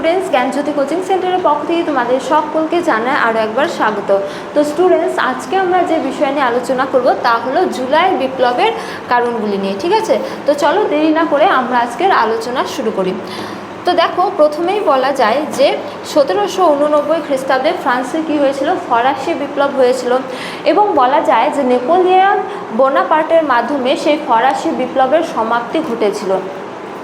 Students জ্ঞানজ্যোতি coaching সেন্টারের পক্ষ থেকে তোমাদের সকলকে জানায় আরও একবার স্বাগত। তো স্টুডেন্টস আজকে আমরা যে বিষয় নিয়ে আলোচনা করব তা হলো জুলাই বিপ্লবের কারণগুলি নিয়ে, ঠিক আছে? তো চলো দেরি না করে আমরা আজকের আলোচনা শুরু করি। তো দেখো, প্রথমেই বলা যায় যে সতেরোশো উননব্বই খ্রিস্টাব্দে ফ্রান্সে কী হয়েছিল? ফরাসি বিপ্লব হয়েছিল। এবং বলা যায় যে নেপোলিয়ন বোনাপার্টের মাধ্যমে সেই ফরাসি বিপ্লবের সমাপ্তি ঘটেছিল।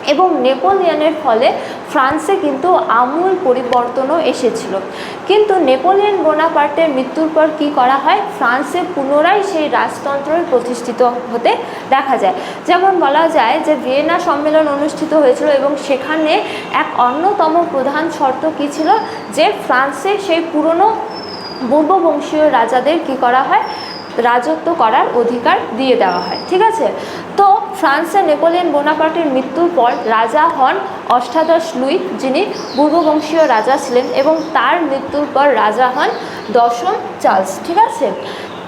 এবং নেপোলিয়নের ফলে ফ্রান্সে কিন্তু আমূল পরিবর্তনও এসেছিল। কিন্তু নেপোলিয়ন বোনাপার্টের মৃত্যুর পর কি করা হয়? ফ্রান্সে পুনরায় সেই রাজতন্ত্রের প্রতিষ্ঠিত হতে দেখা যায়। যেমন বলা যায় যে, ভিয়েনা সম্মেলন অনুষ্ঠিত হয়েছিল এবং সেখানে এক অন্যতম প্রধান শর্ত কী ছিল? যে, ফ্রান্সে সেই পুরনো পূর্ববংশীয় রাজাদের কি করা হয়? রাজত্ব করার অধিকার দিয়ে দেওয়া হয়। ঠিক আছে? তো ফ্রান্সে নেপোলিয়ন বোনাপার্টির মৃত্যুর পর রাজা হন অষ্টাদশ লুই, যিনি পূর্ববংশীয় রাজা ছিলেন এবং তার মৃত্যুর পর রাজা হন দশম চার্লস, ঠিক আছে?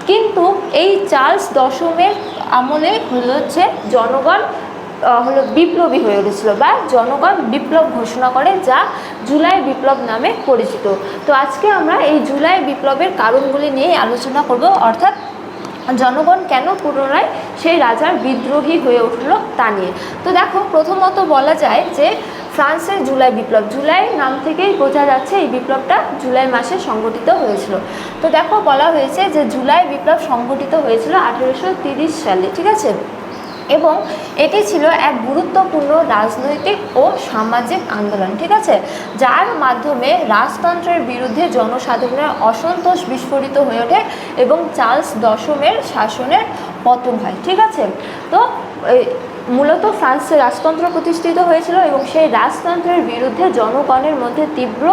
কিন্তু এই চার্লস দশমের আমলে হলো হচ্ছে জনগণ হলো বিপ্লবী হয়ে উঠেছিল বা জনগণ বিপ্লব ঘোষণা করে যা জুলাই বিপ্লব নামে পরিচিত। তো আজকে আমরা এই জুলাই বিপ্লবের কারণগুলি নিয়ে আলোচনা করব, অর্থাৎ জনগণ কেন পুনরায় সেই রাজার বিদ্রোহী হয়ে উঠল তা নিয়ে? তো দেখো, প্রথমত বলা যায় যে ফ্রান্সের জুলাই বিপ্লব, জুলাই নাম থেকেই বোঝা যাচ্ছে এই বিপ্লবটা জুলাই মাসে সংগঠিত হয়েছিল। তো দেখো, বলা হয়েছে যে জুলাই বিপ্লব সংগঠিত হয়েছিল আঠেরোশো সালে, ঠিক আছে? এবং এটি ছিল এক গুরুত্বপূর্ণ রাজনৈতিক ও সামাজিক আন্দোলন, ঠিক আছে? যার মাধ্যমে রাজতন্ত্রের বিরুদ্ধে জনসাধারণের অসন্তোষ বিস্ফোরিত হয়ে ওঠে এবং চার্লস দশমের শাসনের পতন হয়, ঠিক আছে? তো মূলত ফ্রান্সে রাজতন্ত্র প্রতিষ্ঠিত হয়েছিল এবং সেই রাজতন্ত্রের বিরুদ্ধে জনগণের মধ্যে তীব্র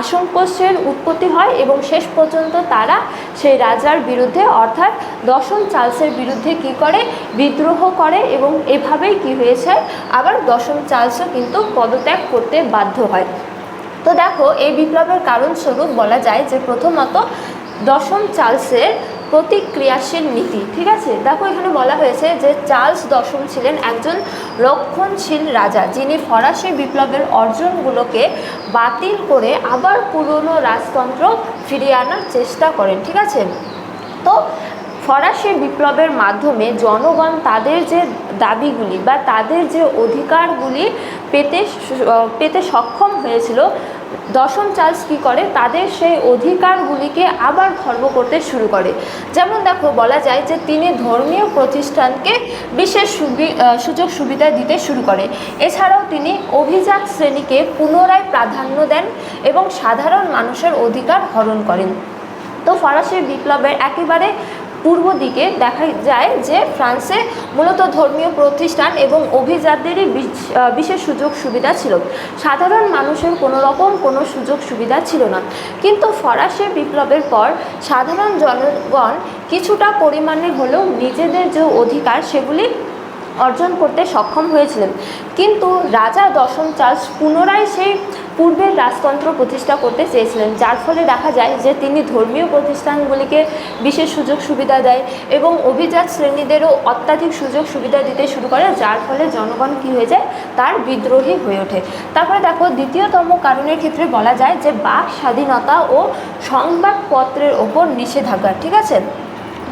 আসংকোষের উৎপত্তি হয় এবং শেষ পর্যন্ত তারা সেই রাজার বিরুদ্ধে, অর্থাৎ দশম চার্লসের বিরুদ্ধে কি করে? বিদ্রোহ করে এবং এভাবেই কি হয়েছে? আবার দশম চার্লসও কিন্তু পদত্যাগ করতে বাধ্য হয়। তো দেখো, এই বিপ্লবের কারণস্বরূপ বলা যায় যে প্রথমত দশম চার্লসের প্রতিক্রিয়াশীল নীতি, ঠিক আছে? দেখো এখানে বলা হয়েছে যে চার্লস দশম ছিলেন একজন রক্ষণশীল রাজা, যিনি ফরাসি বিপ্লবের অর্জনগুলোকে বাতিল করে আবার পুরনো রাজতন্ত্র ফিরিয়ে আনার চেষ্টা করেন, ঠিক আছে? তো ফরাসি বিপ্লবের মাধ্যমে জনগণ তাদের যে দাবিগুলি বা তাদের যে অধিকারগুলি পেতে পেতে সক্ষম হয়েছিল, দশম চার্লস কী করে? তাদের সেই অধিকারগুলিকে আবার খর্ব করতে শুরু করে। যেমন দেখো, বলা যায় যে তিনি ধর্মীয় প্রতিষ্ঠানকে বিশেষ সুবি- সুযোগ সুবিধা দিতে শুরু করে। এছাড়াও তিনি অভিজাত শ্রেণীকে পুনরায় প্রাধান্য দেন এবং সাধারণ মানুষের অধিকার হরণ করেন। তো ফরাসি বিপ্লবের একেবারে পূর্ব দিকে দেখা যায় যে ফ্রান্সে মূলত ধর্মীয় প্রতিষ্ঠান এবং অভিজাতদেরই বিশ- বিশেষ সুযোগ সুবিধা ছিল। সাধারণ মানুষের কোনো রকম কোনো সুযোগ সুবিধা ছিল না। কিন্তু ফরাসি বিপ্লবের পর সাধারণ জনগণ কিছুটা পরিমাণে হলেও নিজেদের যে অধিকার সেগুলি অর্জন করতে সক্ষম হয়েছিলেন। কিন্তু রাজা দশম চার্লস পুনরায় সেই পূর্বের রাজতন্ত্র প্রতিষ্ঠা করতে চেয়েছিলেন, যার ফলে দেখা যায় যে তিনি ধর্মীয় প্রতিষ্ঠানগুলিকে বিশেষ সুযোগ সুবিধা দেয় এবং অভিজাত শ্রেণীদেরও অত্যাধিক সুযোগ সুবিধা দিতে শুরু করে, যার ফলে জনগণ কী হয়ে যায়? তার বিদ্রোহী হয়ে ওঠে। তারপরে দেখো, দ্বিতীয়তম কারণের ক্ষেত্রে বলা যায় যে বাক স্বাধীনতা ও সংবাদপত্রের ওপর নিষেধাজ্ঞা, ঠিক আছে?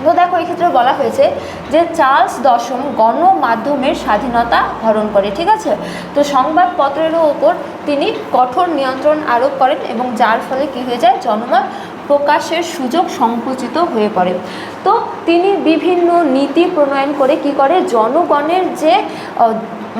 তো দেখো এক্ষেত্রে বলা হয়েছে যে চার্লস দশম গণমাধ্যমের স্বাধীনতা হরণ করে, ঠিক আছে? তো সংবাদপত্রেরও ওপর তিনি কঠোর নিয়ন্ত্রণ আরোপ করেন এবং যার ফলে কী হয়ে যায়? জনমত প্রকাশের সুযোগ সংকুচিত হয়ে পড়ে। তো তিনি বিভিন্ন নীতি প্রণয়ন করে কি করে? জনগণের যে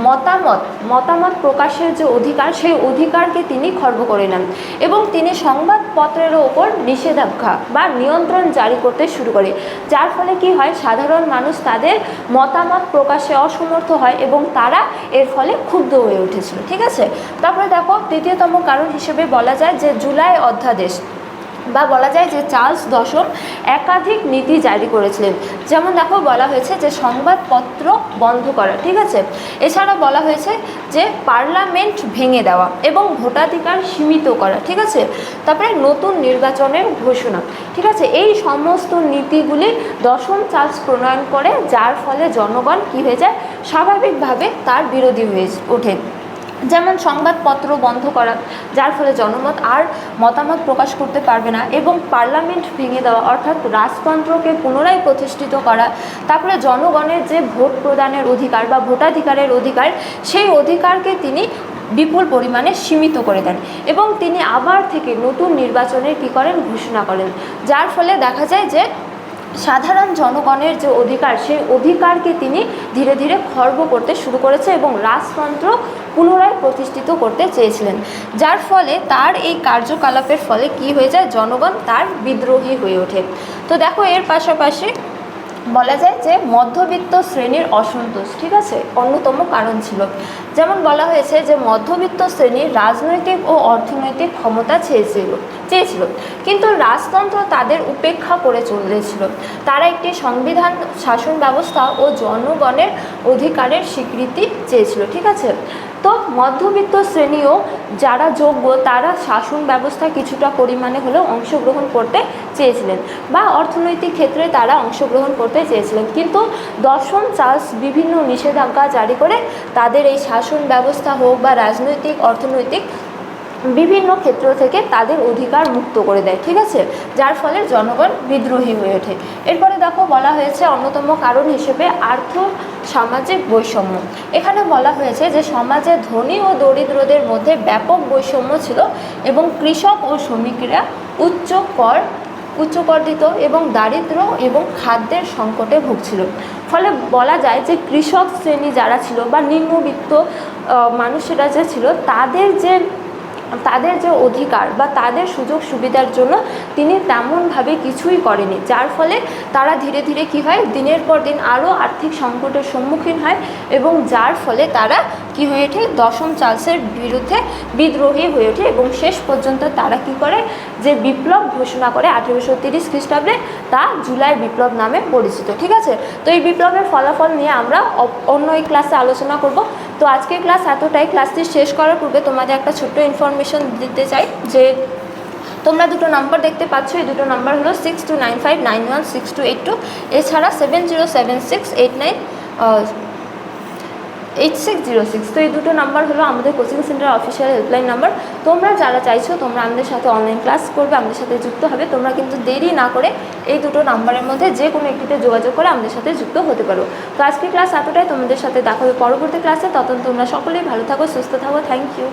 মতামত মতামত প্রকাশের যে অধিকার, সেই অধিকারকে তিনি খর্ব করে নেন এবং তিনি সংবাদপত্রের ওপর নিষেধাজ্ঞা বা নিয়ন্ত্রণ জারি করতে শুরু করে। যার ফলে কি হয়? সাধারণ মানুষ তাদের মতামত প্রকাশে অসমর্থ হয় এবং তারা এর ফলে ক্ষুব্ধ হয়ে উঠেছিল। ঠিক আছে? তারপরে দেখো, তৃতীয়তম কারণ হিসেবে বলা যায় যে জুলাই অধ্যাদেশ বা বলা যায় যে চার্লস দশম একাধিক নীতি জারি করেছিলেন। যেমন দেখো, বলা হয়েছে যে সংবাদপত্র বন্ধ করা, ঠিক আছে? এছাড়া বলা হয়েছে যে পার্লামেন্ট ভেঙে দেওয়া এবং ভোটাধিকার সীমিত করা, ঠিক আছে? তারপরে নতুন নির্বাচনের ঘোষণা, ঠিক আছে? এই সমস্ত নীতিগুলি দশম চার্লস প্রণয়ন করে, যার ফলে জনগণ কী হয়ে যায়? স্বাভাবিকভাবে তার বিরোধী হয়ে ওঠে। যেমন সংবাদপত্র বন্ধ করা, যার ফলে জনমত আর মতামত প্রকাশ করতে পারবে না এবং পার্লামেন্ট ভেঙে দেওয়া অর্থাৎ রাজতন্ত্রকে পুনরায় প্রতিষ্ঠিত করা, তারপরে জনগণের যে ভোট প্রদানের অধিকার বা ভোটাধিকারের অধিকার, সেই অধিকারকে তিনি বিপুল পরিমাণে সীমিত করে দেন এবং তিনি আবার থেকে নতুন নির্বাচনের কী করেন? ঘোষণা করেন। যার ফলে দেখা যায় যে সাধারণ জনগণের যে অধিকার, সেই অধিকারকে তিনি ধীরে ধীরে খর্ব করতে শুরু করেছে এবং রাজতন্ত্র পুনরায় প্রতিষ্ঠিত করতে চেয়েছিলেন। যার ফলে তার এই কার্যকলাপের ফলে কি হয়ে যায়? জনগণ তার বিদ্রোহী হয়ে ওঠে। তো দেখো এর পাশাপাশি বলা যায় যে মধ্যবিত্ত শ্রেণির অসন্তোষ, ঠিক আছে? অন্যতম কারণ ছিল। যেমন বলা হয়েছে যে মধ্যবিত্ত শ্রেণির রাজনৈতিক ও অর্থনৈতিক ক্ষমতা চেয়েছিল চেয়েছিল। কিন্তু রাজতন্ত্র তাদের উপেক্ষা করে চলেছিল। তারা একটি সংবিধান, শাসন ব্যবস্থা ও জনগণের অধিকারের স্বীকৃতি চেয়েছিল, ঠিক আছে? তো মধ্যবিত্ত শ্রেণীও যারা যোগ্য, তারা শাসন ব্যবস্থা কিছুটা পরিমাণে হলেও অংশগ্রহণ করতে চেয়েছিলেন বা অর্থনৈতিক ক্ষেত্রে তারা অংশগ্রহণ করতে চেয়েছিলেন। কিন্তু দশম চার্লস বিভিন্ন নিষেধাজ্ঞা জারি করে তাদের এই শাসন ব্যবস্থা হোক বা রাজনৈতিক, অর্থনৈতিক বিভিন্ন ক্ষেত্র থেকে তাদের অধিকার মুক্ত করে দেয়, ঠিক আছে? যার ফলে জনগণ বিদ্রোহী হয়ে ওঠে। এরপরে দেখো বলা হয়েছে, অন্যতম কারণ হিসেবে আর্থ সামাজিক বৈষম্য। এখানে বলা হয়েছে যে সমাজে ধনী ও দরিদ্রদের মধ্যে ব্যাপক বৈষম্য ছিল এবং কৃষক ও শ্রমিকরা উচ্চ কর উচ্চ কর দিত এবং দারিদ্র এবং খাদ্যের সংকটে ভুগছিল। ফলে বলা যায় যে কৃষক শ্রেণি যারা ছিল বা নিম্নবিত্ত মানুষেরা যে ছিল, তাদের যে তাদের যে অধিকার বা তাদের সুযোগ সুবিধার জন্য তিনি তেমনভাবে কিছুই করেনি। যার ফলে তারা ধীরে ধীরে কি হয়, দিনের পর দিন আরও আর্থিক সংকটের সম্মুখীন হয় এবং যার ফলে তারা কি হয়ে ওঠে, দশম চার্লসের বিরুদ্ধে বিদ্রোহী হয়ে ওঠে এবং শেষ পর্যন্ত তারা কি করে, যে বিপ্লব ঘোষণা করে আঠেরোশো তিরিশ খ্রিস্টাব্দে তা জুলাই বিপ্লব নামে পরিচিত। ঠিক আছে? তো এই বিপ্লবের ফলাফল নিয়ে আমরা অন্য এই ক্লাসে আলোচনা করব। তো আজকের ক্লাস এতটাই। ক্লাসটি শেষ করার পূর্বে তোমাদের একটা ছোট্ট ইনফরমেশন দিতে চাই, যে তোমরা দুটো নাম্বার দেখতে পাচ্ছ, এই দুটো নাম্বার হলো six two nine five nine one six two eight two এছাড়া seven zero seven six eight nine eight six zero six তো এই দুটো নাম্বার হলো আমাদের coaching centre official helpline number তোমরা যারা চাইছো, তোমরা আমাদের সাথে অনলাইন ক্লাস করবে, আমাদের সাথে যুক্ত হবে। তোমরা কিন্তু দেরি না করে এই দুটো নাম্বারের মধ্যে যে কোনো একটিতে যোগাযোগ করে আমাদের সাথে যুক্ত হতে পারো। তো আজকে ক্লাস এতটাই। তোমাদের সাথে দেখা হবে পরবর্তী ক্লাসে তখন তোমরা সকলেই ভালো থাকো, সুস্থ থাকো। Thank you